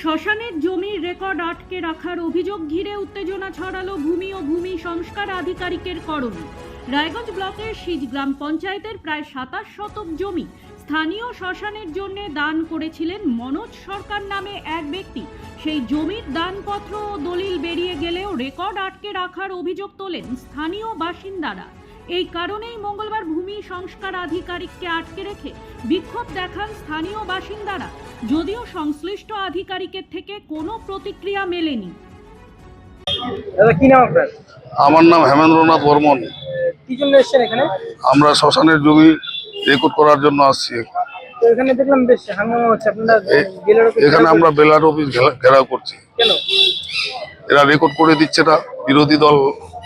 শ্মশানের জমির রেকর্ড আটকে রাখার অভিযোগ ঘিরে উত্তেজনা ছড়ালো ভূমি ও ভূমি সংস্কার আধিকারিকের করণে। রায়গঞ্জ ব্লকের সিজ গ্রাম পঞ্চায়েতের প্রায় সাতাশ শতক জমি স্থানীয় শ্মশানের জন্য দান করেছিলেন মনোজ সরকার নামে এক ব্যক্তি। সেই জমির দানপত্র ও দলিল বেরিয়ে গেলেও রেকর্ড আটকে রাখার অভিযোগ তোলেন স্থানীয় বাসিন্দারা। এই কারণেই মঙ্গলবার ভূমি সংস্কার আধিকারিককে আটকে রেখে বিক্ষোভ দেখান স্থানীয় বাসিন্দারা। যদিও সংশ্লিষ্ট আধিকারিকের থেকে কোনো প্রতিক্রিয়া মেলেনি। দাদা কি নাম আপনার? আমার নাম হেমেন্দ্রনাথ বর্মন। কি জন্য এসেছেন এখানে? আমরা শ্মশানের জমি রেকর্ড করার জন্য আসছি। এখানে দেখলাম বেশ হাঙ্গামা হচ্ছে। আপনারা এ- জেলার অফিস এখানে আমরা বেলার অফিস ঘেরা- ঘেরাও করছি। কেন? এরা রেকর্ড করে দিচ্ছে না। বিরোধী দল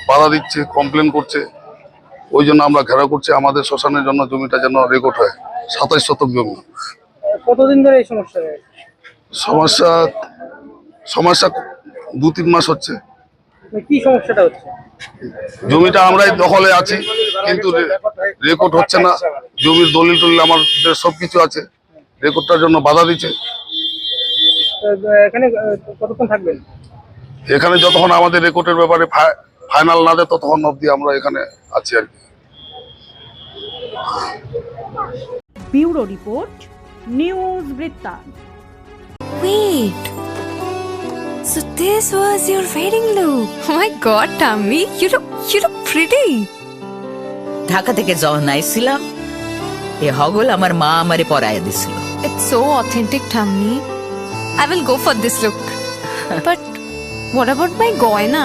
বাধা দিচ্ছে কমপ্লেন করছে। ওই জন্য আমরা ঘেরাও করছি। আমাদের শ্মশানের জন্য জমিটা যেন রেকর্ড হয়। সাতাইশ শতক জমি। কতদিন ধরে এই সমস্যা সমস্যা সমস্যা দু তিন মাস হচ্ছে। মানে কি সমস্যাটা হচ্ছে? জমিটা আমরাই দখলে আছি কিন্তু রেকর্ড হচ্ছে না। জমির দলিল টলিল আমাদের সবকিছু আছে। রেকর্ডটার জন্য বাধা দিচ্ছে। এখানে কতক্ষণ থাকবেন? এখানে যতক্ষণ আমাদের রেকর্ডের ব্যাপারে ফাইনাল না দেয় ততক্ষণ অবধি আমরা এখানে আছি আর কি ব্যুরো রিপোর্ট নিউজ বৃত্তান্ত Wait. So this was your wedding look. Oh my god, Tammy, you look you look pretty. Dhaka থেকে যখন আইছিলাম এ হগল আমার মা আমারে পরায় দিছিল It's so authentic, Tammy. I will go for this look. but what about my goina?